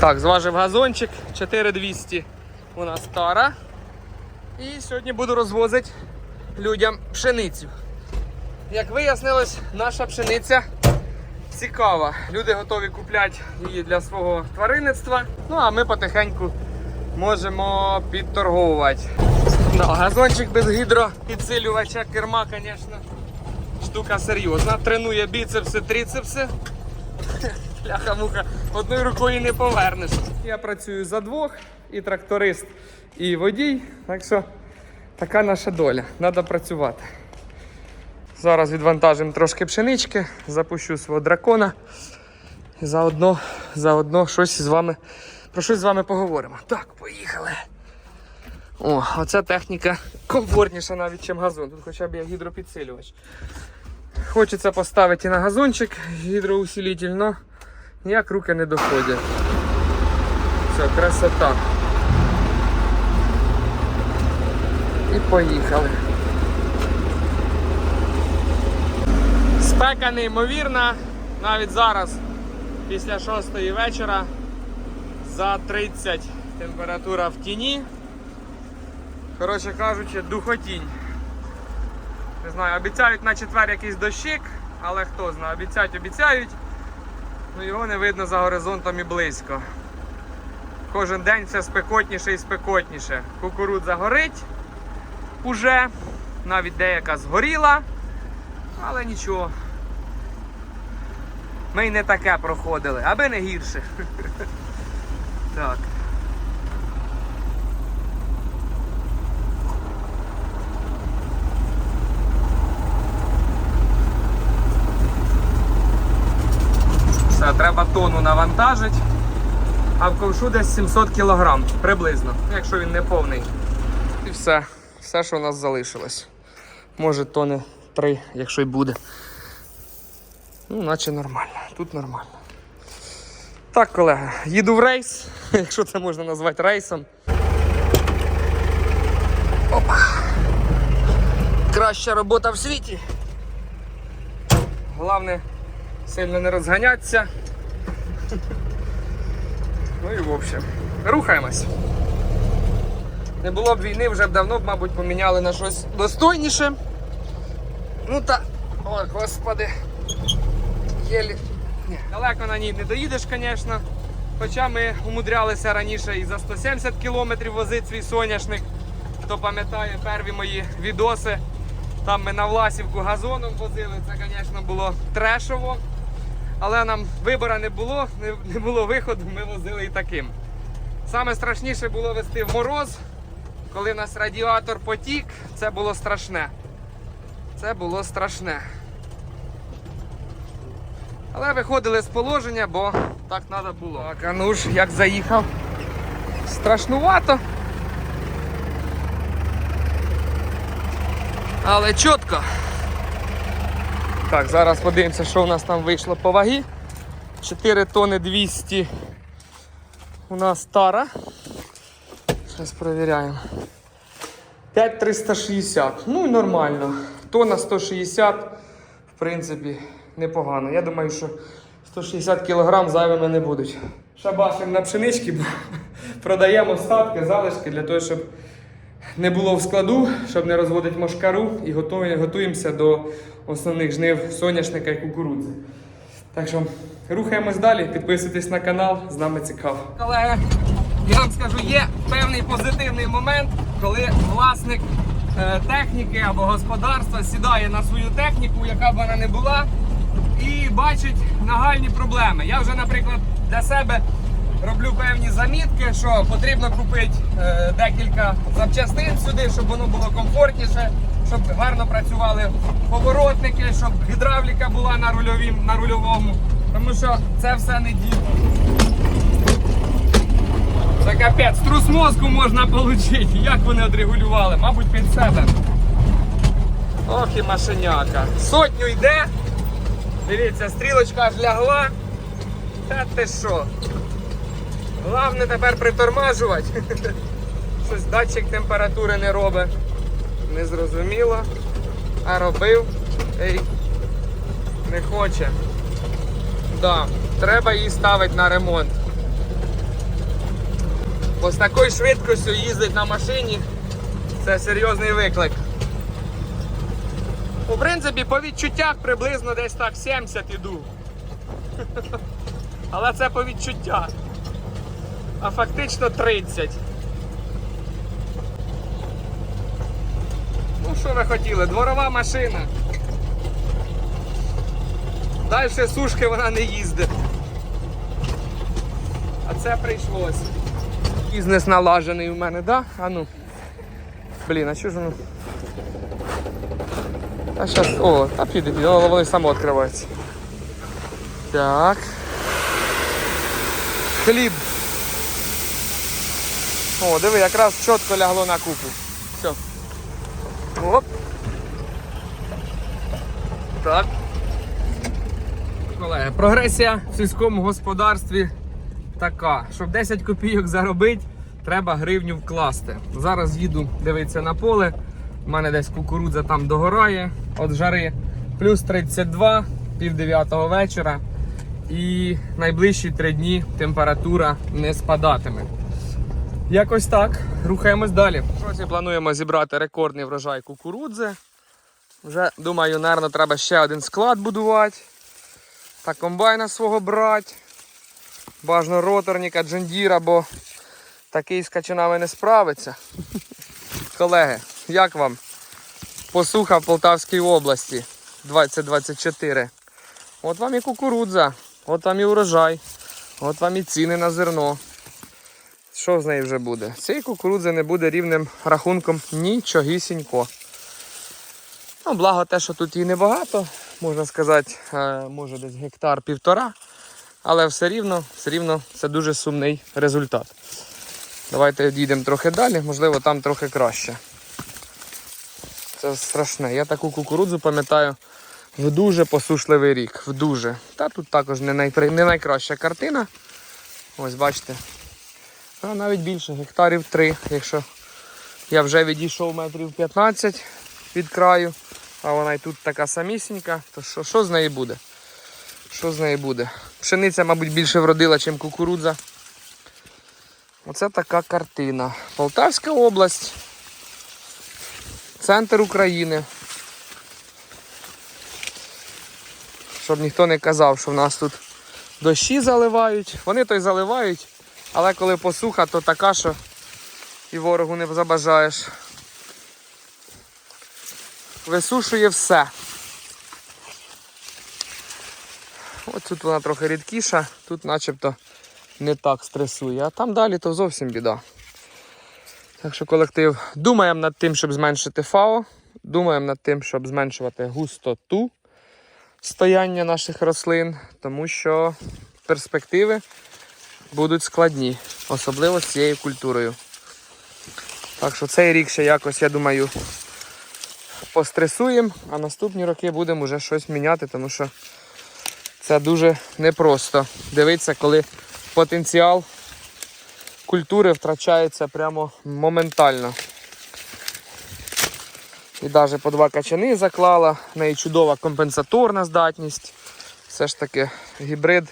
Так, зважив газончик 4200 у нас тара. І сьогодні буду розвозити людям пшеницю. Як вияснилось, наша пшениця цікава. Люди готові купляти її для свого тваринництва. Ну а ми потихеньку можемо підторговувати. Да, газончик без гідропідсилювача керма, звісно, штука серйозна. Тренує біцепси, трицепси. Ляха-муха, одною рукою не повернеш. Я працюю за двох, і тракторист, і водій. Так що така наша доля. Треба працювати. Зараз відвантажимо трошки пшенички, запущу свого дракона. Заодно, заодно щось з вами, про щось з вами поговоримо. Так, поїхали. О, оця техніка комфортніша навіть, ніж газон. Тут хоча б є гідропідсилювач. Хочеться поставити і на газончик гідроусилитель, але ніяк руки не доходять. Все, красота. І поїхали. Спека неймовірна, навіть зараз, після 6 вечора, за 30 температура в тіні. Коротше кажучи, духотінь. Не знаю, обіцяють на четвер якийсь дощик, але хто знає, обіцяють, обіцяють. Ну його не видно за горизонтом і близько. Кожен день все спекотніше і спекотніше. Кукурудза горить уже, навіть деяка згоріла, але нічого. Ми й не таке проходили, аби не гірше. Так. Все, треба тонну навантажити. А в ковшу десь 700 кг приблизно, якщо він не повний. І все, все, що у нас залишилось. Може тони 3, якщо й буде. Ну, наче нормально, тут нормально. Так, колеги, їду в рейс, якщо це можна назвати рейсом. Опа. Краща робота в світі. Головне сильно не розганятися. Ну і в общем, рухаємось. Не було б війни, вже б давно б, мабуть, поміняли на щось достойніше. Ну та, о, господи, єлі. Далеко на ній не доїдеш, звісно. Хоча ми умудрялися раніше і за 170 кілометрів возити свій соняшник. Хто пам'ятає перві мої відоси, там ми на Власівку газоном возили, це, звісно, було трешово. Але нам вибору не було, не, не було виходу, ми возили і таким. Саме страшніше було вести в мороз, коли в нас радіатор потік, це було страшне. Це було страшне. Але виходили з положення, бо так треба було. Так, а ну ж, як заїхав. Страшнувато. Але чітко. Так, зараз подивимося, що у нас там вийшло по вагі. 4 тони 200 у нас тара. Зараз перевіряємо. 5360. Ну і нормально. Тонна 160, в принципі, непогано. Я думаю, що 160 кг зайвими не будуть. Шабашимо на пшенички, бо продаємо остатки, залишки для того, щоб не було в складу, щоб не розводити мошкару і готує- готуємося до основних жнив соняшника і кукурудзи. Так що рухаємось далі, підписуйтесь на канал, з нами цікаво. Колеги, я вам скажу, є певний позитивний момент, коли власник е, техніки або господарства сідає на свою техніку, яка б вона не була, і бачить нагальні проблеми. Я вже, наприклад, для себе роблю певні замітки, що потрібно купити е, декілька запчастин сюди, щоб воно було комфортніше, щоб гарно працювали поворотники, щоб гідравліка була на, рульовім, на рульовому. Тому що це все не діло. Це капець, трус мозку можна отримати. Як вони отрегулювали? Мабуть, під себе. Ох і машиняка. Сотню йде. Дивіться, стрілочка аж лягла. Та ти що? Головне тепер притормажувати. Щось датчик температури не робить. Незрозуміло. А робив. Ей, не хоче. Да, треба її ставити на ремонт. Бо з такою швидкістю їздить на машині це серйозний виклик. У принципі, по відчуттях приблизно десь так 70 іду. Але це по відчуттях. А фактично 30. Ну, що ви хотіли? Дворова машина. Далі сушки вона не їздить. А це прийшлось. Бізнес налажений у мене, да? А ну. Блін, а що ж воно? Та щас. О, та піде, воно само відкривається. Так. О, диви, якраз чітко лягло на купу. Все. Оп. Так. Колеги, прогресія в сільському господарстві така. Щоб 10 копійок заробити, треба гривню вкласти. Зараз їду дивитися на поле. У мене десь кукурудза там догорає від жари. Плюс 32, пів дев'ятого вечора. І найближчі три дні температура не спадатиме. Якось так. Рухаємось далі. Сьогодні плануємо зібрати рекордний врожай кукурудзи. Вже думаю, напевно, треба ще один склад будувати. Та комбайна свого брати. Бажано роторника, джондіра, бо такий з качанами не справиться. Колеги, як вам? Посуха в Полтавській області 2024. От вам і кукурудза, от вам і урожай, от вам і ціни на зерно. Що з неї вже буде? Цієї кукурудзи не буде рівним рахунком нічогісінько. Ну, благо те, що тут її небагато, можна сказати, е, може десь гектар півтора. Але все рівно, все рівно це дуже сумний результат. Давайте дійдемо трохи далі, можливо, там трохи краще. Це страшне. Я таку кукурудзу пам'ятаю в дуже посушливий рік. В дуже. Та тут також не, найпри... не найкраща картина. Ось бачите. А навіть більше, гектарів 3, якщо я вже відійшов метрів 15 від краю, а вона і тут така самісінька, то що, що з неї буде? Що з неї буде? Пшениця, мабуть, більше вродила, ніж кукурудза. Оце така картина. Полтавська область. Центр України. Щоб ніхто не казав, що в нас тут дощі заливають. Вони то й заливають, але коли посуха, то така, що і ворогу не забажаєш. Висушує все. Ось тут вона трохи рідкіша, тут начебто не так стресує, а там далі то зовсім біда. Так що колектив думаємо над тим, щоб зменшити ФАО, думаємо над тим, щоб зменшувати густоту стояння наших рослин, тому що перспективи будуть складні, особливо з цією культурою. Так що цей рік ще якось, я думаю, постресуємо, а наступні роки будемо вже щось міняти, тому що це дуже непросто. Дивитися, коли потенціал культури втрачається прямо моментально. І навіть по два качани заклала, в неї чудова компенсаторна здатність. Все ж таки гібрид,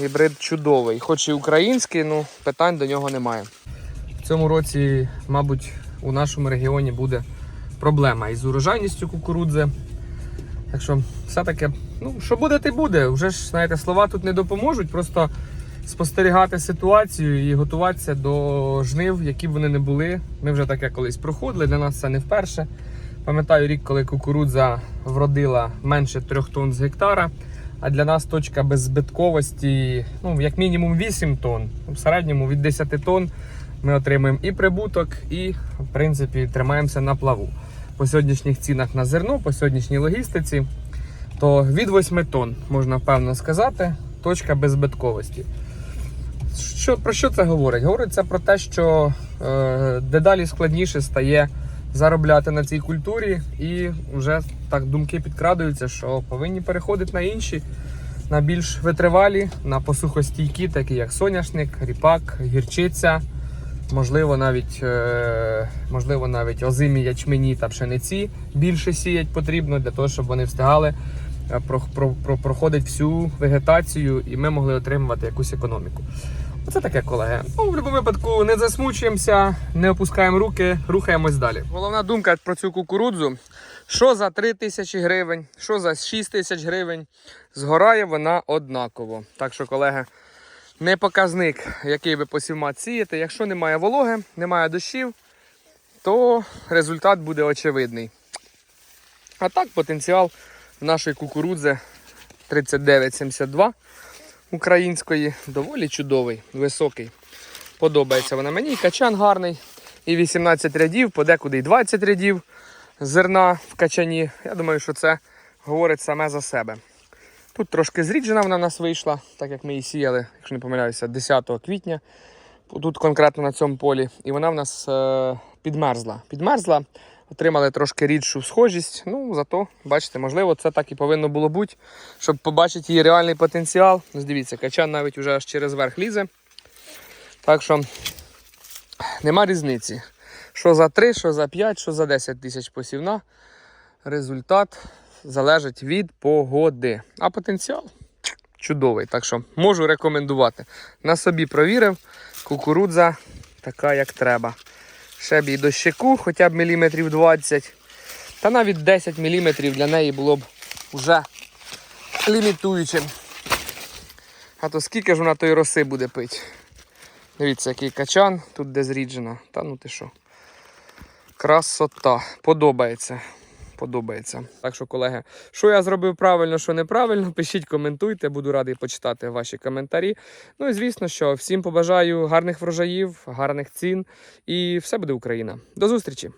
гібрид чудовий. Хоч і український, ну питань до нього немає. В цьому році, мабуть, у нашому регіоні буде проблема із урожайністю кукурудзи. Так що все-таки, ну, що буде, те буде. Вже ж, знаєте, слова тут не допоможуть, просто спостерігати ситуацію і готуватися до жнив, які б вони не були. Ми вже таке колись проходили, для нас це не вперше. Пам'ятаю рік, коли кукурудза вродила менше 3 тонн з гектара, а для нас точка беззбитковості, ну, як мінімум 8 тонн. В середньому від 10 тонн ми отримуємо і прибуток, і, в принципі, тримаємося на плаву. По сьогоднішніх цінах на зерно, по сьогоднішній логістиці, то від 8 тонн, можна впевнено сказати, точка беззбитковості. Що, про що це говорить? Говорить це про те, що е, дедалі складніше стає заробляти на цій культурі, і вже так думки підкрадуються, що повинні переходити на інші, на більш витривалі, на посухостійкі, такі як соняшник, ріпак, гірчиця, можливо, навіть, е, можливо, навіть озимі ячмені та пшениці більше сіять потрібно для того, щоб вони встигали е, про, про, про, проходити всю вегетацію і ми могли отримувати якусь економіку. Це таке, колеги. Ну, в будь-якому випадку не засмучуємося, не опускаємо руки, рухаємось далі. Головна думка про цю кукурудзу. Що за 3 тисячі гривень, що за 6 тисяч гривень, згорає вона однаково. Так що, колеги, не показник, який ви посівмат сієте. Якщо немає вологи, немає дощів, то результат буде очевидний. А так, потенціал нашої кукурудзи 3972 української доволі чудовий, високий. Подобається вона мені. І качан гарний. І 18 рядів, подекуди і 20 рядів зерна в качані. Я думаю, що це говорить саме за себе. Тут трошки зріджена вона в нас вийшла, так як ми її сіяли, якщо не помиляюся, 10 квітня. Тут конкретно на цьому полі. І вона в нас е, підмерзла. Підмерзла, отримали трошки рідшу схожість. Ну, зато, бачите, можливо, це так і повинно було бути, щоб побачити її реальний потенціал. Ось дивіться, качан навіть вже аж через верх лізе. Так що нема різниці. Що за 3, що за 5, що за 10 тисяч посівна. Результат залежить від погоди. А потенціал чудовий. Так що можу рекомендувати. На собі провірив. Кукурудза така, як треба. Ще б і дощику, хоча б міліметрів 20. Та навіть 10 міліметрів для неї було б вже лімітуючим. А то скільки ж вона тої роси буде пити? Дивіться, який качан, тут де зріджена. Та ну ти що. Красота. Подобається. Подобається. Так що, колеги, що я зробив правильно, що неправильно, пишіть, коментуйте, буду радий почитати ваші коментарі. Ну і звісно, що всім побажаю гарних врожаїв, гарних цін і все буде Україна. До зустрічі!